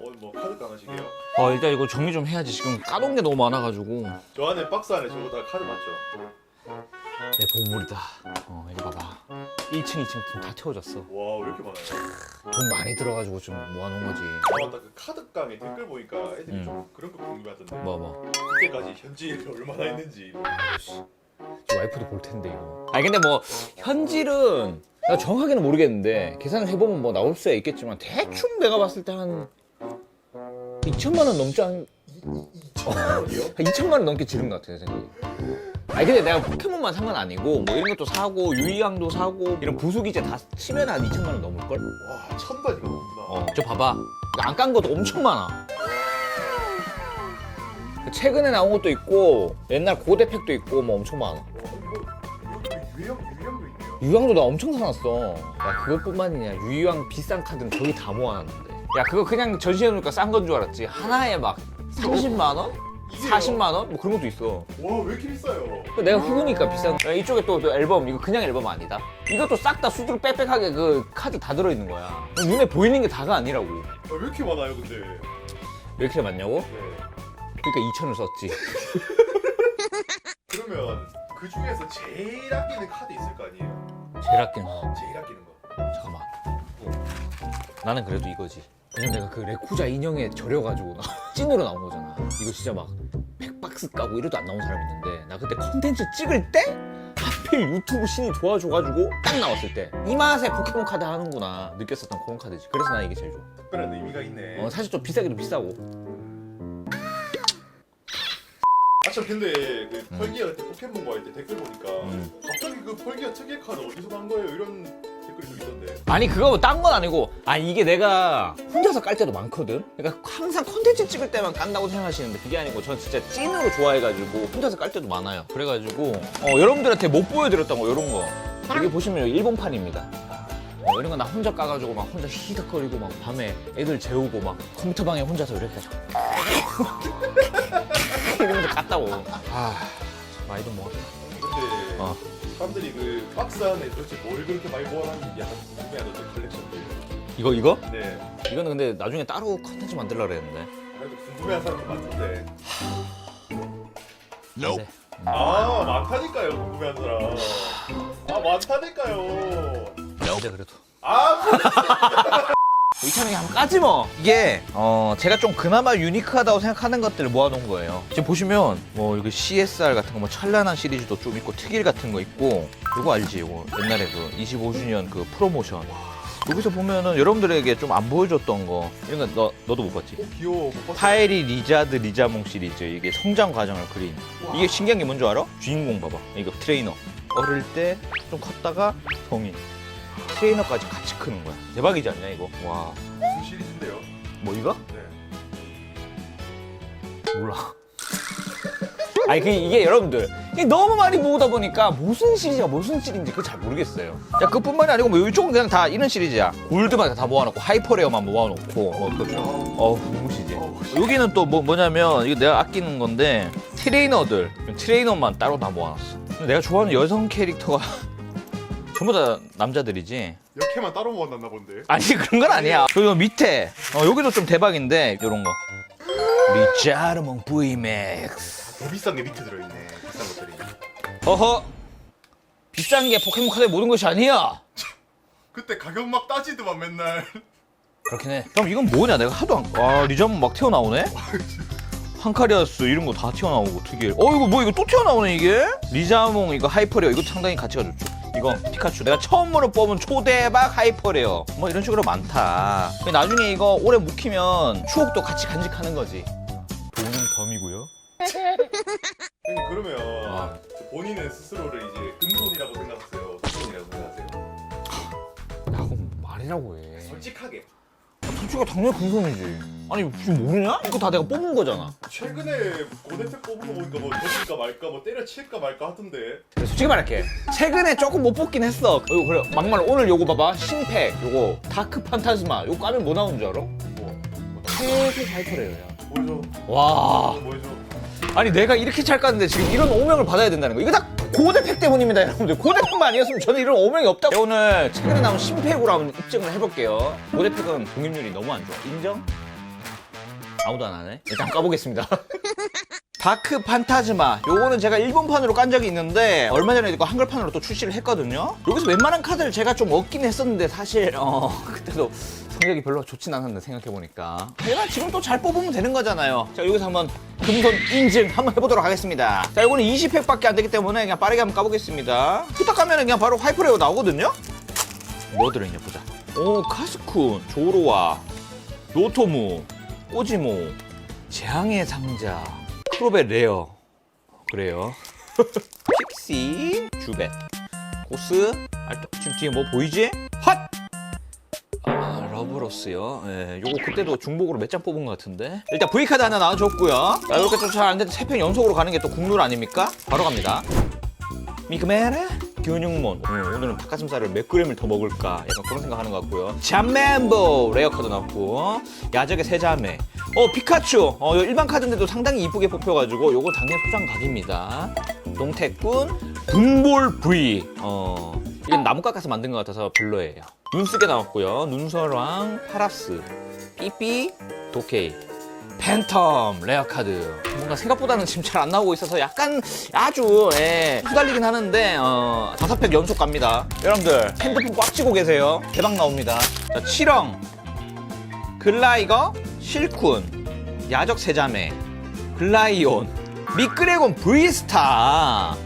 어, 뭐 카드 까나시게요? 어 일단 이거 정리 좀 해야지 지금 까놓은 게 너무 많아가지고 저 안에 박스 안에 저거 다 카드 맞죠? 내 보물이다 어 이거 봐봐 1층 2층 지금 다 태워졌어 와, 왜 이렇게 많아요? 돈 많이 들어가지고 좀 모아놓은 거지 아, 맞다. 그 카드깡에 댓글 보니까 애들이 음. 좀 그런 거 궁금해하던데. 뭐 뭐. 그때까지 현질이 얼마나 했는지. 지 와이프도 볼 텐데 이거 아니 근데 뭐 현질은 나 정확하게는 모르겠는데 계산을 해보면 뭐 나올 수야 있겠지만 대충 내가 봤을 때 한 2천만 원 넘지 않... 어디요? 한 2천만 원 넘게 지른 것 같아 내 생각에 아니 근데 내가 포켓몬만 산 건 아니고 뭐 이런 것도 사고 유이왕도 사고 이런 부수기제 다 치면 한 2천만 원 넘을 걸? 와, 천 단위가 넘구나. 어, 저 봐봐 안 깐 것도 엄청 많아 최근에 나온 것도 있고 옛날 고대팩도 있고 뭐 엄청 많아 와, 이거, 유형, 유형도 있네요. 유황도 나 엄청 사놨어. 야, 그것뿐만이냐. 유황 비싼 카드는 거의 다 모아놨는데. 야, 그거 그냥 전시해 놓으니까 싼 건 줄 알았지. 하나에 막 30만원? 이게요? 40만 원? 뭐 그런 것도 있어. 와, 왜 이렇게 비싸요? 그 내가 후보니까 비싼. 야, 이쪽에 또, 또 앨범, 이거 그냥 앨범 아니다. 이것도 싹 다 수두룩 빽빽하게 그 카드 다 들어있는 거야. 눈에 보이는 게 다가 아니라고. 아, 왜 이렇게 많아요, 근데? 왜 이렇게 많냐고? 네. 그러니까 2천을 썼지. 그러면 그 중에서 제일 아끼는 카드 있을 거 아니에요? 제일 아끼는 거. 제일 아끼는 거. 잠깐만. 나는 그래도 이거지. 왜냐면 내가 그 레쿠자 인형에 절여가지고 나 찐으로 나온 거잖아. 이거 진짜 막 100박스 까고 이래도 안 나온 사람 있는데 나 그때 컨텐츠 찍을 때 하필 유튜브 신이 도와줘가지고 딱 나왔을 때 이 맛에 포켓몬 카드 하는구나 느꼈었던 그런 카드지. 그래서 나 이게 제일 좋아. 특별한 의미가 있네. 어, 사실 좀 비싸기도 비싸고. 아, 참 근데 그 펄기어 그때 포켓몬 할때 댓글 보니까 음. 갑자기 그 펄기어 특이의 카드 어디서 난 거예요? 이런 댓글이 좀 있던데. 아니 그거 딴건 아니고. 아 이게 내가 혼자서 깔 때도 많거든? 그러니까 항상 컨텐츠 찍을 때만 깐다고 생각하시는데 그게 아니고 전 진짜 찐으로 좋아해가지고 혼자서 깔 때도 많아요. 그래가지고 어, 여러분들한테 못 보여드렸던 거 이런 거. 여기 보시면 여기 일본판입니다. 어, 이런 거 나 혼자 까가지고 막 혼자 히덕거리고 막 밤에 애들 재우고 막 컴퓨터 방에 혼자서 이렇게 해가지고 이러면서 깠다고. 아 많이 좀 먹었다. 근데 어. 사람들이 그 박스 안에 도대체 뭘 그렇게 많이 모아놨는지 약간 궁금해하던데 컬렉션들. 이거 이거? 네. 이거는 근데 나중에 따로 컨텐츠 만들려고 그랬는데 그래도 궁금해하는 사람도 많던데. 네. 아 많다니까요 궁금해하는 사람. 아 많다니까요. 근데 그래도 아 2,000원이 한번 까지 뭐. 이게 어 제가 좀 그나마 유니크하다고 생각하는 것들을 모아놓은 거예요. 지금 보시면 뭐 이거 CSR 같은 거 뭐 찬란한 시리즈도 좀 있고 특일 같은 거 있고 이거 알지? 이거 옛날에 그 25주년 그 프로모션. 여기서 보면은 여러분들에게 좀 안 보여줬던 거 이런 거 너, 너도 못 봤지? 오, 귀여워. 못 봤어. 파에리 리자드 리자몽 시리즈. 이게 성장 과정을 그린. 이게 신기한 게 뭔 줄 알아? 주인공 봐봐. 이거 트레이너. 어릴 때 좀 컸다가 성인 트레이너까지 같이 크는 거야. 대박이지 않냐 이거? 와. 무슨 시리즈인데요? 뭐 이거? 네. 몰라. 아니 그 이게 여러분들 이게 너무 많이 모으다 보니까 무슨 시리즈가 무슨 시리즈인지 그걸 잘 모르겠어요. 야 그뿐만이 아니고 뭐 이쪽은 그냥 다 이런 시리즈야. 골드만 다 모아놓고 하이퍼레어만 모아놓고. 뭐 그, 어우 시리즈 여기는 또 뭐, 뭐냐면 이거 내가 아끼는 건데 트레이너들 트레이너만 따로 다 모아놨어. 근데 내가 좋아하는 여성 캐릭터가 전부 다 남자들이지? 역해만 따로 모았나 본데. 아니 그런 건 아니야. 그리고 밑에. 어, 여기도 좀 대박인데 이런 거. 리자르몽 VMAX 더 비싼 게 밑에 들어있네. 비싼 것들이. 어허. 비싼 게 포켓몬 카드의 모든 것이 아니야. 그때 가격 막 따지더만 맨날. 그렇긴 해. 그럼 이건 뭐냐? 내가 하도 안... 와 리자몽 막 튀어나오네? 한카리아스 이런 거 다 튀어나오고 특이해 어 이거 뭐 이거 또 튀어나오네 이게? 리자몽 이거 하이퍼레어 이거 상당히 가치가 좋죠 이거 피카츄 내가 처음으로 뽑은 초대박 하이퍼레어 뭐 이런 식으로 많다 나중에 이거 오래 묵히면 추억도 같이 간직하는 거지 돈은 덤이고요 형님 그러면 아. 본인은 스스로를 이제 금손이라고 생각하세요? 금손이라고 생각하세요? 야 그럼 말이라고 해 솔직하게. 솔직히 당연히 금손이지. 아니 지금 모르냐? 이거 다 내가 뽑은 거잖아. 최근에 고대택 뽑은 거 보니까 뭐 져질까 말까 뭐 때려칠까 말까 하던데. 근데 솔직히 말할게. 최근에 조금 못 뽑긴 했어. 어, 그래. 막말 오늘 요거 봐봐. 신팩 요거. 다크 판타즈마. 요거 까면 뭐 나오는 줄 알아? 뭐 최고 하이퍼레어야 보여줘. 와. 보여줘. 아니 내가 이렇게 잘 깠는데 지금 이런 오명을 받아야 된다는 거. 이거 다 고대팩 때문입니다 여러분들 고대팩만 아니었으면 저는 이런 오명이 없다고 네, 오늘 최근에 나온 신팩으로 한번 입증을 해볼게요 고대팩은 동입률이 너무 안 좋아 인정? 아무도 안 하네. 일단 까보겠습니다. 다크 판타즈마 요거는 제가 일본판으로 깐 적이 있는데 얼마 전에 이거 한글판으로 또 출시를 했거든요 여기서 웬만한 카드를 제가 좀 얻긴 했었는데 사실 어 그때도 성적이 별로 좋진 않았는데 생각해보니까. 제가 지금 또 잘 뽑으면 되는 거잖아요. 자 여기서 한번 금손 인증 한번 해보도록 하겠습니다. 자 요거는 20팩밖에 안 되기 때문에 그냥 빠르게 한번 까보겠습니다. 후딱 가면 그냥 바로 하이퍼레오 나오거든요? 뭐 들어있냐 보자. 오 카스쿤 조로와 노토무 꼬지모 재앙의 상자 크로베 레어. 그래요. 픽시 주벳 고스 알토. 지금 뒤에 뭐 보이지? 핫! 아 러브로스요? 예, 요거 그때도 중복으로 몇 장 뽑은 것 같은데. 일단 V카드 하나 나와줬고요. 자, 이렇게 좀 잘 안되는데 세편 연속으로 가는 게 또 국룰 아닙니까? 바로 갑니다. 미그메레 근육몬 음, 오늘은 닭가슴살을 몇 그램을 더 먹을까? 약간 그런 생각하는 것 같고요. 잠맨보 레어 카드 나왔고 야적의 세자매. 어 피카츄. 어 일반 카드인데도 상당히 이쁘게 뽑혀가지고 요거 당연히 소장 각입니다. 농태꾼 분볼 V. 어 이건 나무 깎아서 만든 것 같아서 별로예요 눈쓰게 나왔고요. 눈설왕 파라스 삐삐 도케이 팬텀 레어 카드. 뭔가 생각보다는 지금 잘 안 나오고 있어서 약간 아주 예, 후달리긴 하는데 어, 다섯 팩 연속 갑니다. 여러분들 핸드폰 꽉 쥐고 계세요. 대박 나옵니다. 자, 치렁 글라이거 실쿤 야적 세자매 글라이온 미끄레곤 브이스타.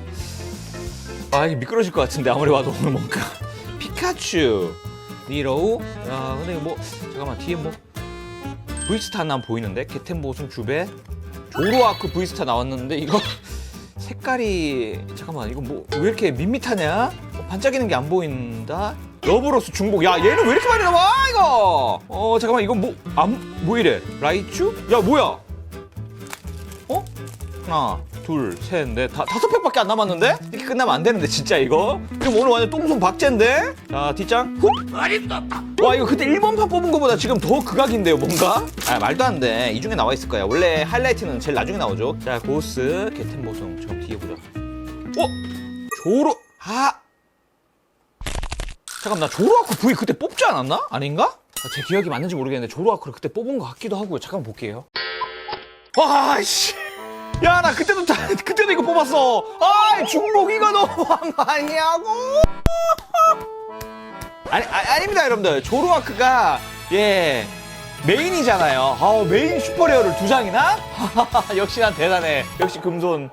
아 이게 미끄러질 것 같은데 아무리 봐도 오늘 뭔가 피카츄 니로우. 야 근데 뭐 잠깐만 뒤에 뭐 브이스타 하나 보이는데? 게텐보승 주베 조로아크 브이스타 나왔는데? 이거 색깔이 잠깐만 이거 뭐 왜 이렇게 밋밋하냐? 어, 반짝이는 게 안 보인다? 러브로스 중복. 야 얘는 왜 이렇게 많이 나와 이거? 어 잠깐만 이거 뭐안뭐 이래? 라이츄? 야 뭐야? 어? 하나 둘 셋넷. 다섯 팩밖에 안 남았는데? 이렇게 끝나면 안 되는데 진짜 이거? 그럼 오늘 완전 똥손 박제인데? 자 뒷장. 훅와 이거 그때 1번판 뽑은 거보다 지금 더 극악인데요 뭔가? 아 말도 안 돼 이 중에 나와 있을 거야. 원래 하이라이트는 제일 나중에 나오죠. 자 고스 게텐보성. 저 뒤에 보자. 어? 조로. 아! 잠깐 나 조로아쿠 V 그때 뽑지 않았나? 아닌가? 아, 제 기억이 맞는지 모르겠는데 조로아쿠를 그때 뽑은 것 같기도 하고요. 잠깐 볼게요. 와 씨 야 나 그때도 다, 그때도 이거 뽑았어. 아 중복이가 너무한 거 아니냐고. 아니, 아, 아닙니다 여러분들. 조로아크가 예 메인이잖아요. 아 메인 슈퍼레어를 두 장이나? 역시 난 대단해. 역시 금손